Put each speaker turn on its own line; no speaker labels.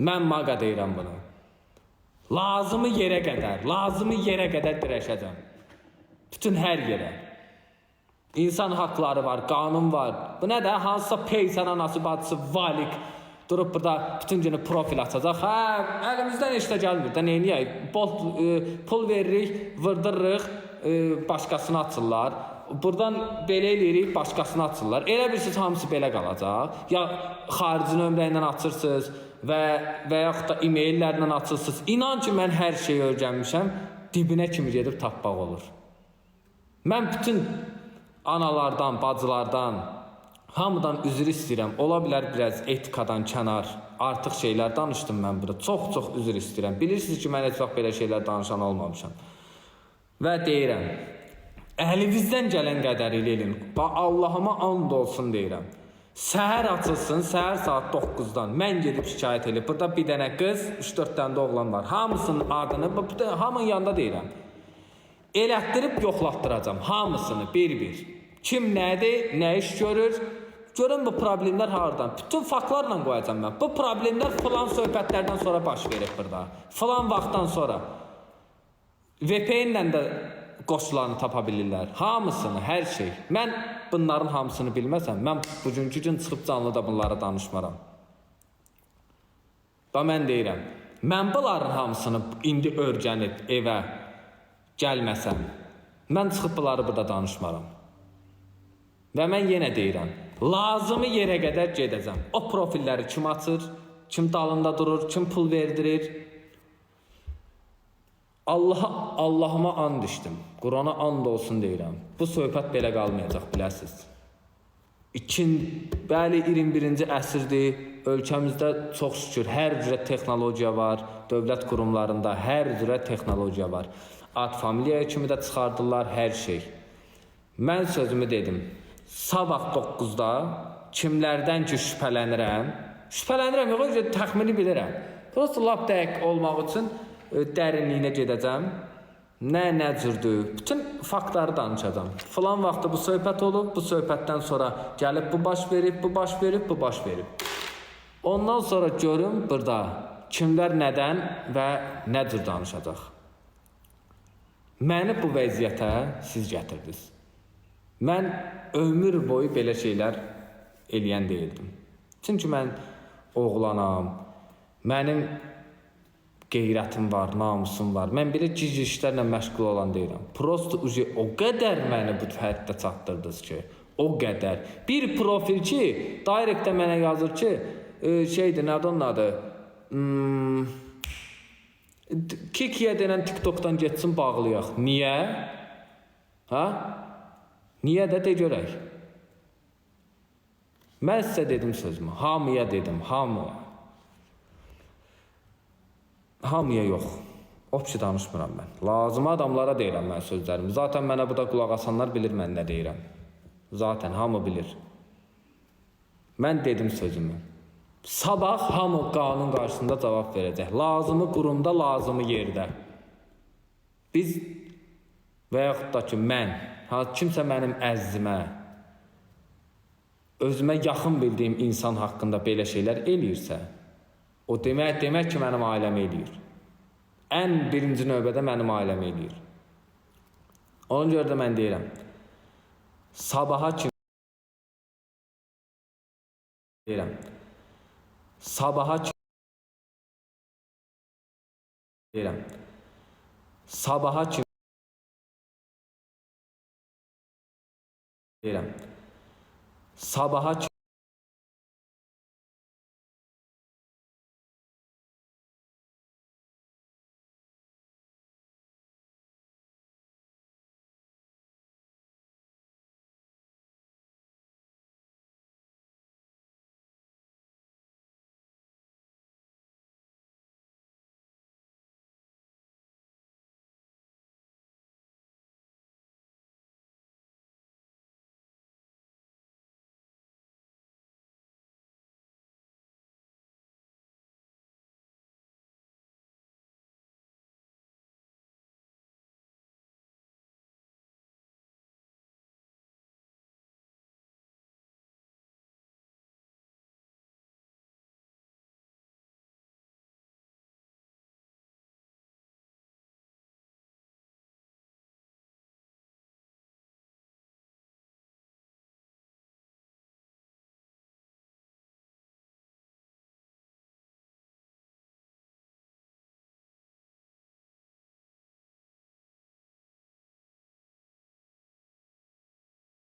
Mən maqa deyirəm bunu. Lazımı yerə qədər, lazımı yerə qədər dirəşəcəm. Bütün hər yerə. İnsan haqları var, qanun var. Bu nə də hansısa peysan anası bacısı valik durub burada bütün günü profil açacaq. Hə, əlimizdən heç də gəlmir də neyniyək? Bol e, pul veririk, vırdırırıq, e, başqasına açırlar. Buradan belə eləyirik, başqasına açırlar. Elə bilirsiniz hamısı belə qalacaq. Ya xarici nömrə ilə açırsınız və və yaxud da e-maillərlə açırsınız. İnan ki, mən hər şeyi öyrənmişəm. Dibinə kimi gedib tapmaq olur. Mən bütün analardan, bacılardan, hamıdan üzr istəyirəm. Ola bilər biraz etikadan kənar, artıq şeylər danışdım mən burada. Çox-çox üzr istəyirəm. Bilirsiniz ki, mən heç vaxt belə şeylər danışan olmamışam. Və deyirəm, əlinizdən gələn qədərilə elin. Allahıma and olsun deyirəm. Səhər açılsın, səhər saat 9-dan mən gedib şikayət edib. Burada bir dənə qız, 3-4 dənə də oğlan var. Hamısının adını, bu bu- hamının yanında deyirəm. Elətdirib yoxlatdıracam hamısını bir-bir. Kim nədir, nə iş görür? Görün bu problemlər hardan? Bütün faktlarla qoyacam mən. Bu problemlər falan söhbətlərdən sonra baş verib burada. Falan vaxtdan sonra. VPN-lə də qoşulanı tapa bilirlər. Hamısını, hər şey. Mən bunların hamısını bilməsəm, mən bugünkü gün çıxıb canlıda bunlara danışmaram. Və mən deyirəm, mən bunların hamısını indi öyrənib evə gəlməsəm, mən çıxıb bunları burada danışmaram. Və mən yenə deyirəm, lazımı yerə qədər gedəcəm. O profilləri kim açır, kim dalında durur, kim pul verdirir. Allaha Allahıma and içdim. Qurana and olsun deyirəm. Bu söhbət belə qalmayacaq, biləsiniz. İkin, bəli 21-ci əsrdir. Ölkəmizdə çox şükür hər cürə texnologiya var. Dövlət qurumlarında hər cürə texnologiya var. Ad familiya kimi də çıxardılar hər şey. Mən sözümü dedim. Sabah 9-da kimlərdən ki şübhələnirəm, şübhələnirəm yox, təxmini bilirəm. Prosta lap dəqiq olmaq üçün dərinliyinə gedəcəm. Nə nə cürdür? Bütün faktları danışacağam. Falan vaxtda bu söhbət olub, bu söhbətdən sonra gəlib bu baş verib, bu baş verib, bu baş verib. Ondan sonra görüm burada kimlər nədən və nə cür danışacaq. Məni bu vəziyyətə siz gətirdiniz. Mən ömür boyu belə şeylər eləyən deyildim. Çünki mən oğlanam. Mənim qeyrətim var, namusum var. Mən belə gic işlərlə məşğul olan deyiləm. Prosto uji o qədər məni bu həddə çatdırdınız ki, o qədər. Bir profil ki, direktdə mənə yazır ki, e, şeydir, nədir onun adı? Hmm, Kikiyə denən TikTokdan getsin bağlayaq. Niyə? Ha? Niyə də de görək. Mən sizə dedim sözümü. Hamıya dedim, hamıya. Hamıya yox. Opsi danışmıram mən. Lazım adamlara deyirəm mən sözlərimi. Zaten mənə bu da qulaq asanlar bilir mən nə deyirəm. Zaten hamı bilir. Mən dedim sözümü. Sabah hamı qanun qarşısında cavab verəcək. Lazımı qurumda, lazımı yerdə. Biz və yaxud da ki mən, ha kimsə mənim əzzimə, özümə yaxın bildiyim insan haqqında belə şeylər eləyirsə, o demək demək ki, mənim ailəm eləyir. Ən birinci növbədə mənim ailəm eləyir. Ona görə də mən deyirəm, sabaha kimi deyirəm. Sabaha kimi deyirəm. Sabaha kimi deyirəm. Sabaha kimi